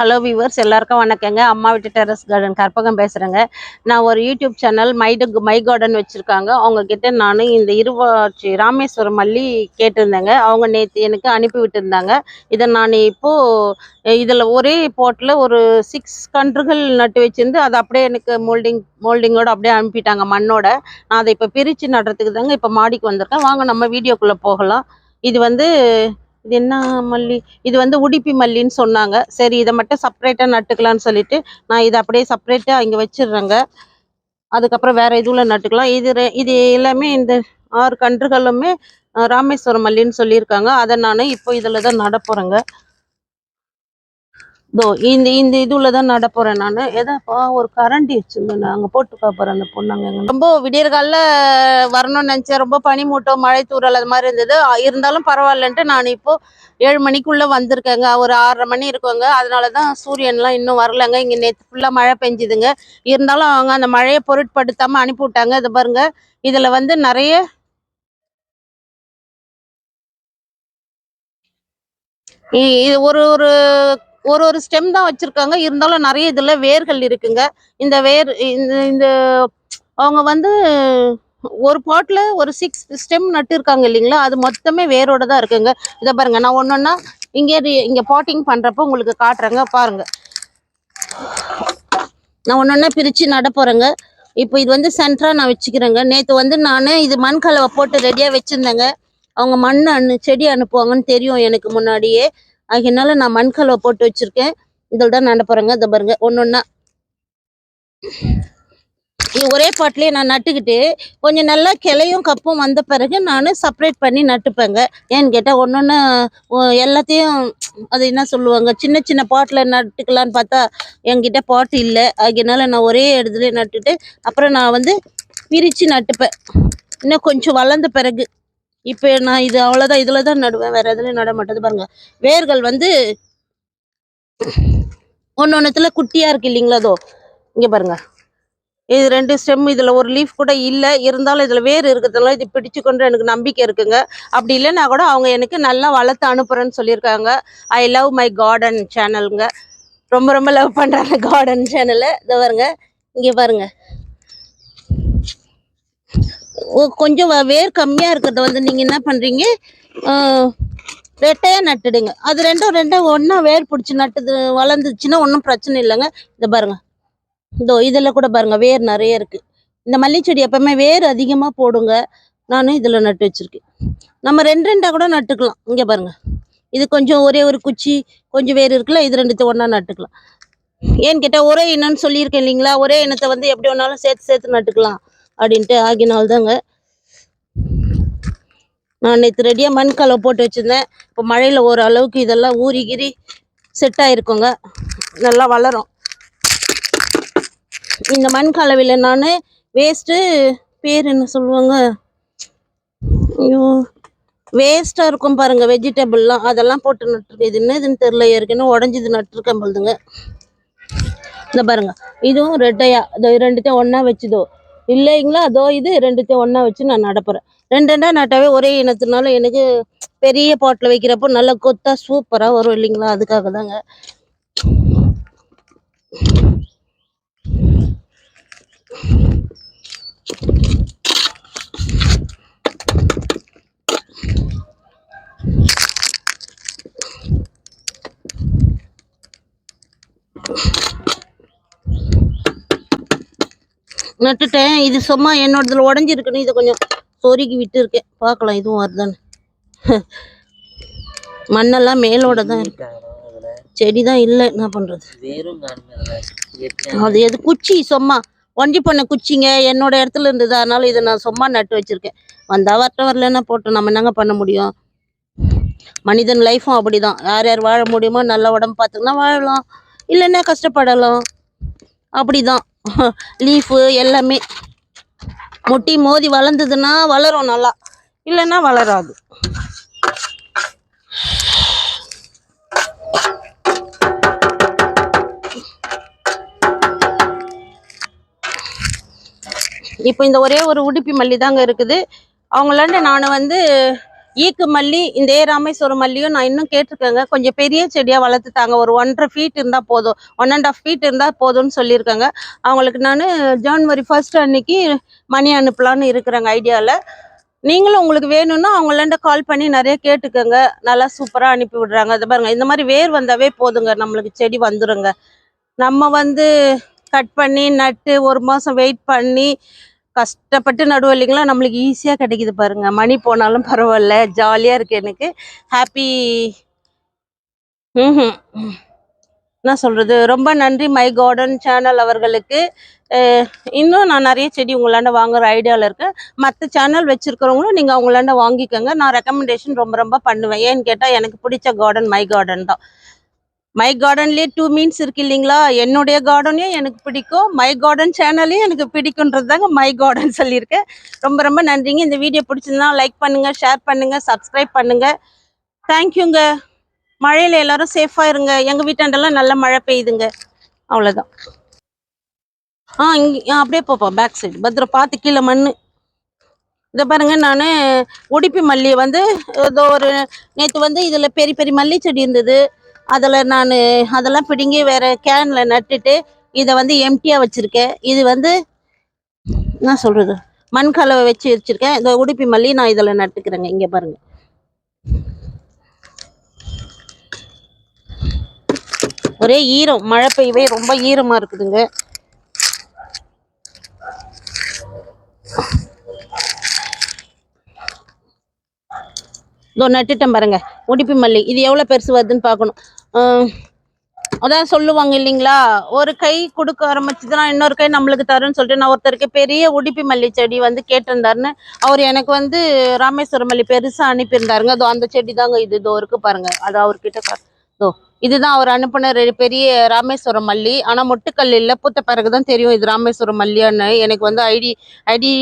Hello viewers எல்லாருக்கும் வணக்கங்க. அம்மா வீட்டு டெரஸ் கார்டன் கற்பகம் பேசுகிறேங்க நான் ஒரு யூடியூப் சேனல் மைடு மை கார்டன் வச்சுருக்காங்க. அவங்கக்கிட்ட நான் இந்த இருவாச்சி ராமேஸ்வரம் மல்லி கேட்டிருந்தேங்க. அவங்க நேற்று எனக்கு அனுப்பி விட்டுருந்தாங்க. இதை நான் இப்போது இதில் ஒரே போட்டில் ஒரு சிக்ஸ் கன்றுகள் நட்டு வச்சுருந்து அதை அப்படியே எனக்கு மோல்டிங் மோல்டிங்கோட அப்படியே அனுப்பிட்டாங்க மண்ணோட. நான் அதை இப்போ பிரித்து நடுறதுக்கு தாங்க இப்போ மாடிக்கு வந்திருக்கேன். வாங்க நம்ம வீடியோக்குள்ளே போகலாம். இது வந்து இது என்ன மல்லி? இது வந்து உடுப்பி மல்லின்னு சொன்னாங்க. சரி இதை மட்டும் செப்பரேட்டாக நட்டுக்கலாம்னு சொல்லிட்டு நான் இதை அப்படியே செப்பரேட்டாக இங்கே வச்சிடுறேங்க. அதுக்கப்புறம் வேற இதுவில் நட்டுக்கலாம். இது இது எல்லாமே இந்த ஆறு கன்றுகளுமே ராமேஸ்வரம் மல்லின்னு சொல்லியிருக்காங்க. அதை நான் இப்போ இதில் தான் நட போகிறேங்க இதோ இந்த இந்த இதுல தான் நட போறேன் நான். எதாப்பா ஒரு கரண்டி வச்சிருந்தேன் நாங்கள் போட்டுக்கா போட்டு அந்த பொண்ணாங்க ரொம்ப விடியற்கால வரணும்னு நினச்சேன். ரொம்ப பனிமூட்டம் மழை தூரல் அது மாதிரி இருந்தது. இருந்தாலும் பரவாயில்லன்ட்டு நான் இப்போ ஏழு மணிக்குள்ள வந்திருக்கேங்க. ஒரு ஆறரை மணி இருக்குங்க. அதனால தான் சூரியன்லாம் இன்னும் வரலங்க. இங்கே நேற்று ஃபுல்லாக மழை பெஞ்சுதுங்க. இருந்தாலும் அவங்க அந்த மழையை பொருட்படுத்தாமல் அனுப்பி விட்டாங்க இது பாருங்க. இதில் வந்து நிறைய இ- இது ஒரு ஒரு ஒரு ஒரு ஸ்டெம் தான் வச்சுருக்காங்க. இருந்தாலும் நிறைய இதில் வேர்கள் இருக்குங்க. இந்த வேர் இந்த இந்த அவங்க வந்து ஒரு பாட்டில் ஒரு சிக்ஸ் ஸ்டெம் நட்டுருக்காங்க இல்லைங்களா? அது மொத்தமே வேரோட தான் இருக்குங்க. இதை பாருங்க நான் ஒன்னொன்னா இங்கே இங்கே பாட்டிங் பண்ணுறப்போ உங்களுக்கு காட்டுறேங்க. பாருங்க. நான் ஒன்னொன்னா பிரித்து நட போறேங்க. இப்போ இது வந்து சென்டராக நான் வச்சுக்கிறேங்க. நேற்று வந்து நான் இது மண் கலவை போட்டு ரெடியாக வச்சுருந்தேங்க. அவங்க மண் அனு செடி அனுப்புவாங்கன்னு தெரியும் எனக்கு முன்னாடியே. அதனால நான் மண்கலவை போட்டு வச்சிருக்கேன். இதில் தான் நட போகிறேங்க இதை பாருங்க ஒன்று ஒன்றா ஒரே பாட்டிலேயே நான் நட்டுக்கிட்டு கொஞ்சம் நல்லா கிளையும் கப்பும் வந்த பிறகு நான் செப்பரேட் பண்ணி நட்டுப்பேங்க. ஏன்னு கேட்டால் ஒன்று எல்லாத்தையும் அது என்ன சொல்லுவாங்க சின்ன சின்ன பாட்டில் நட்டுக்கலான்னு பார்த்தா என்கிட்ட பாட்டு இல்லை. அதனால நான் ஒரே இடத்துல நட்டுட்டு அப்புறம் நான் வந்து பிரித்து நட்டுப்பேன். இன்னும் கொஞ்சம் வளர்ந்த பிறகு. இப்போ நான் இது அவ்வளோதான் இதில் தான் நடுவேன் வேறு எதுலையும் நட மாட்டேது பாருங்க. வேர்கள் வந்து ஒன்று ஒன்றுத்துல குட்டியாக இருக்கு இல்லைங்களா அதோ? இங்கே பாருங்க. இது ரெண்டு ஸ்டெம் இதில் ஒரு லீஃப் கூட இல்லை. இருந்தாலும் இதில் வேர் இருக்கிறதுனால இது பிடிச்சு கொண்டு எனக்கு நம்பிக்கை இருக்குங்க. அப்படி இல்லைன்னா கூட அவங்க எனக்கு நல்லா வளர்த்து அனுப்புறேன்னு சொல்லியிருக்காங்க. ஐ லவ் மை கார்டன் சேனலுங்க ரொம்ப ரொம்ப லவ் பண்ணுறாங்க கார்டன் சேனலை இதை பாருங்க. இங்கே பாருங்க. கொஞ்சம் வ- வேர் கம்மியாக இருக்கிறத வந்து நீங்கள் என்ன பண்ணுறீங்க ரெட்டையாக நட்டுடுங்க. அது ரெண்டும் ரெண்டும் ஒன்றா வேர் பிடிச்சி நட்டுது வளர்ந்துச்சுன்னா ஒன்றும் பிரச்சனை இல்லைங்க. இதை பாருங்கள் இதோ இதில் கூட பாருங்கள் வேர் நிறைய இருக்குது இந்த மல்லிச்செடி எப்போவுமே வேர் அதிகமாக போடுங்க. நானும் இதில் நட்டு வச்சுருக்கேன். நம்ம ரெண்டு ரெண்டாக கூட நட்டுக்கலாம். இங்கே பாருங்க. இது கொஞ்சம் ஒரே ஒரு குச்சி கொஞ்சம் வேர் இருக்குல்ல இது ரெண்டுத்தை ஒன்றா நட்டுக்கலாம். ஏன்னு கேட்டால் ஒரே இனம்னு சொல்லியிருக்கேன் இல்லைங்களா? ஒரே இனத்தை வந்து எப்படி வேணாலும் சேர்த்து சேர்த்து நட்டுக்கலாம். அப்படின்ட்டு ஆகினால்தாங்க. நான் நேற்று ரெடியாக மண் கலவை போட்டு வச்சுருந்தேன். இப்போ மழையில் ஓரளவுக்கு இதெல்லாம் ஊறி கிரி செட் ஆகிருக்குங்க நல்லா வளரும். இந்த மண் கலவையில் நான் வேஸ்ட்டு பேர் என்ன சொல்லுவாங்க? ஐயோ வேஸ்ட்டாக இருக்கும் பாருங்க வெஜிடபிள்லாம் அதெல்லாம் போட்டு நட்டுருக்கேன். இது என்னதுன்னு தெரில ஏற்கனவே உடஞ்சிது நட்டுருக்கேன் பொழுதுங்க இந்த பாருங்க இதுவும் ரெட்டையாக இதோ ரெண்டுத்தையும் ஒன்றா வச்சுதோ. இல்லைங்களா? அதோ இது ரெண்டுத்தையும் ஒன்றா வச்சு நான் நடப்புறேன் ரெண்டு ரெண்டா நட்டாவே ஒரே இனத்துனால எனக்கு பெரிய பாட்டில் வைக்கிறப்போ நல்லா கொத்தா சூப்பராக வரும் இல்லைங்களா? அதுக்காக தாங்க நட்டுட்டேன். இது சும்மா என்னோடதுல உடஞ்சிருக்குன்னு இதை கொஞ்சம் சொருகி விட்டு இருக்கேன் பார்க்கலாம் இதுவும் வருதான்னு. மண்ணெல்லாம் மேலோட தான் இருக்கு. செடி தான் இல்லை. என்ன பண்ணுறது அது எது குச்சி சும்மா. ஒன்றி பண்ண குச்சிங்க என்னோட இடத்துல இருந்தது. அதனால இதை நான் சும்மா நட்டு வச்சுருக்கேன். வந்தா வரட்டும் வரலன்னா போட்டோம். நம்ம என்னங்க பண்ண முடியும்? மனிதன் லைஃப்பும் அப்படிதான். யார் யார் வாழ முடியுமோ நல்ல உடம்பு பார்த்துக்கினா வாழலாம். இல்லைன்னா கஷ்டப்படலாம். அப்படிதான். லீஃபு எல்லாமே முட்டி மோதி வளர்ந்ததுன்னா வளரும் நல்லா. இல்லைன்னா வளராது. இப்போ இந்த ஒரே ஒரு உடுப்பி மல்லி தாங்க இருக்குது. அவங்களாண்ட நான் வந்து ஈக்கு மல்லி இந்த ஏ ராமேஸ்வரம் மல்லியும் நான் இன்னும் கேட்டிருக்கேங்க. கொஞ்சம் பெரிய செடியாக வளர்த்து தாங்க ஒரு ஒன்றரை ஃபீட் இருந்தால் போதும். ஒன் அண்ட் ஆஃப் ஃபீட் இருந்தால் போதும்னு சொல்லியிருக்காங்க. அவங்களுக்கு நான் ஜான்வரி ஃபர்ஸ்ட் அன்னைக்கு மணி அனுப்பலான்னு இருக்கிறேங்க ஐடியாவில் நீங்களும் உங்களுக்கு வேணும்னா அவங்களாண்ட கால் பண்ணி நிறைய கேட்டுக்கோங்க. நல்லா சூப்பராக அனுப்பி விடுறாங்க. அது பாருங்கள் இந்த மாதிரி வேர் வந்தாவே போதுங்க. நம்மளுக்கு செடி வந்துருங்க. நம்ம வந்து கட் பண்ணி நட்டு ஒரு மாதம் வெயிட் பண்ணி கஷ்டப்பட்டு நடுவோம் இல்லைங்களா நம்மளுக்கு ஈஸியாக கிடைக்குது பாருங்க. மணி போனாலும் பரவாயில்ல. ஜாலியாக இருக்கு எனக்கு. ஹாப்பி ம் என்ன சொல்றது? ரொம்ப நன்றி மை கார்டன் சேனல் அவர்களுக்கு. இன்னும் நான் நிறைய செடி உங்களாண்ட வாங்குற ஐடியாவில் இருக்கேன். மற்ற சேனல் வச்சுருக்கிறவங்களும் நீங்கள் அவங்களாண்ட வாங்கிக்கோங்க. நான் ரெக்கமெண்டேஷன் ரொம்ப ரொம்ப பண்ணுவேன். ஏன்னு கேட்டால் எனக்கு பிடிச்ச கார்டன் மை கார்டன் தான். மை கார்டன்லேயே டூ மீன்ஸ் இருக்கு இல்லைங்களா? என்னுடைய கார்டனையும் எனக்கு பிடிக்கும். மை கார்டன் சேனலையும் எனக்கு பிடிக்குன்றது தாங்க மை கார்டன் சொல்லியிருக்கேன். ரொம்ப ரொம்ப நன்றிங்க. இந்த வீடியோ பிடிச்சிருந்தா லைக் பண்ணுங்க ஷேர் பண்ணுங்க சப்ஸ்கிரைப் பண்ணுங்க. தேங்க்யூங்க மழையில எல்லாரும் சேஃபா இருங்க. எங்க வீட்டாண்டெல்லாம் நல்ல மழை பெய்யுதுங்க. அவ்வளவுதான். ஆ இங்க அப்படியே போப்போம் பேக் சைடு பத்திரம் பார்த்து கீழே மண்ணு. இதை பாருங்க நான் உடுப்பி மல்லி வந்து ஏதோ ஒரு நேற்று வந்து இதில் பெரிய பெரிய மல்லி செடி இருந்தது. அதில் நான் அதெல்லாம் பிடுங்கி வேறு கேனில் நட்டுட்டு இதை வந்து எம்டியாக வச்சுருக்கேன். இது வந்து என்ன சொல்கிறது மண் கலவை வச்சு வச்சுருக்கேன். இந்த உடுப்பி மல்லி நான் இதில் நட்டுக்கிறேங்க. இங்கே பாருங்கள் ஒரே ஈரம். மழை பெய்யவே ரொம்ப ஈரமாக இருக்குதுங்க. இதோ நட்டுட்டேன் பாருங்க. உடுப்பி மல்லி. இது எவ்வளோ பெருசு வருதுன்னு பார்க்கணும். அதான் சொல்லுவாங்க இல்லைங்களா? ஒரு கை கொடுக்க ஆரம்பிச்சுதுன்னா இன்னொரு கை நம்மளுக்கு தரும்னு சொல்லிட்டு நான் ஒருத்தருக்கு பெரிய உடுப்பி மல்லி செடி வந்து கேட்டிருந்தாருன்னு அவர் எனக்கு வந்து ராமேஸ்வரம் மல்லி பெருசாக அனுப்பியிருந்தாருங்க. அதோ அந்த செடி தாங்க இது. இதோ இருக்குது பாருங்கள் அது அவர்கிட்ட இதோ இதுதான் அவர் அனுப்பின ரெ- பெரிய ராமேஸ்வரம் மல்லி. ஆனால் மொட்டுக்கல் இல்லை. பூத்த பிறகுதான் தெரியும் இது ராமேஸ்வரம் மல்லியான்னு. எனக்கு வந்து ஐடி ஐடி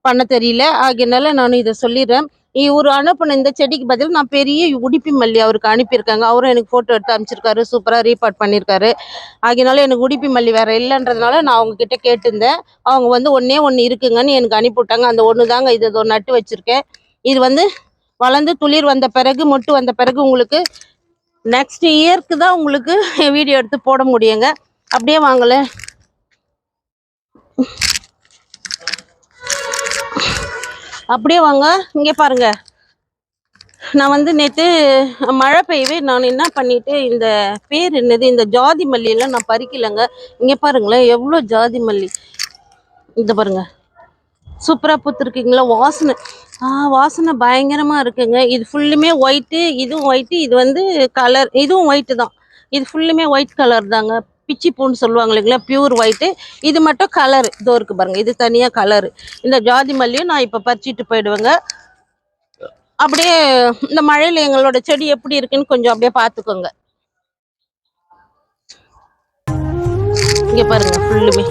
பண்ண தெரியல. ஆகியனால நான் இதை சொல்லிடுறேன். இவர் அனுப்பின இந்த செடிக்கு பதில் நான் பெரிய உடுப்பி மல்லி அவருக்கு அனுப்பியிருக்காங்க. அவரும் எனக்கு ஃபோட்டோ எடுத்து அனுப்பிச்சிருக்காரு சூப்பராக ரீபார்ட் பண்ணியிருக்காரு ஆகினால எனக்கு உடுப்பி மல்லி வேற இல்லைன்றதுனால நான் அவங்க கிட்ட கேட்டிருந்தேன். அவங்க வந்து ஒன்றே ஒன்று இருக்குங்கன்னு எனக்கு அனுப்பிவிட்டாங்க. அந்த ஒன்று தாங்க இது ஒரு நட்டு வச்சிருக்கேன். இது வந்து வளர்ந்து துளிர் வந்த பிறகு மொட்டு வந்த பிறகு உங்களுக்கு நெக்ஸ்ட் இயர்க்கு தான் உங்களுக்கு வீடியோ எடுத்து போட முடியுங்க. அப்படியே வாங்கலை அப்படியே வாங்க. இங்கே பாருங்க. நான் வந்து நேற்று மழை பெய்யவே நான் என்ன பண்ணிட்டு இந்த பேர் என்னது? இந்த ஜாதி மல்லியெல்லாம் நான் பறிக்கலைங்க. இங்கே பாருங்களேன் எவ்வளோ ஜாதி மல்லி. இந்த பாருங்க. சூப்பராக பூத்துருக்குங்களா? வாசனை. ஆ வாசனை பயங்கரமாக இருக்குங்க. இது ஃபுல்லுமே ஒயிட்டு இதுவும் ஒயிட்டு இது வந்து கலர் இதுவும் ஒயிட்டு தான். இது ஃபுல்லுமே ஒயிட் கலர் தாங்க. பிச்சி பூன்னு சொல்லுவாங்க இல்லைங்களா? பியூர் ஒயிட்டு இது மட்டும் கலர் இதோ இருக்குது பாருங்க. இது தனியாக கலர் இந்த ஜாதி மல்லியும் நான் இப்போ பறிச்சிட்டு போயிடுவேங்க. அப்படியே இந்த மழையில எங்களோட செடி எப்படி இருக்குன்னு கொஞ்சம் அப்படியே பார்த்துக்கோங்க. இங்கே பாருங்க ஃபுல்லுமே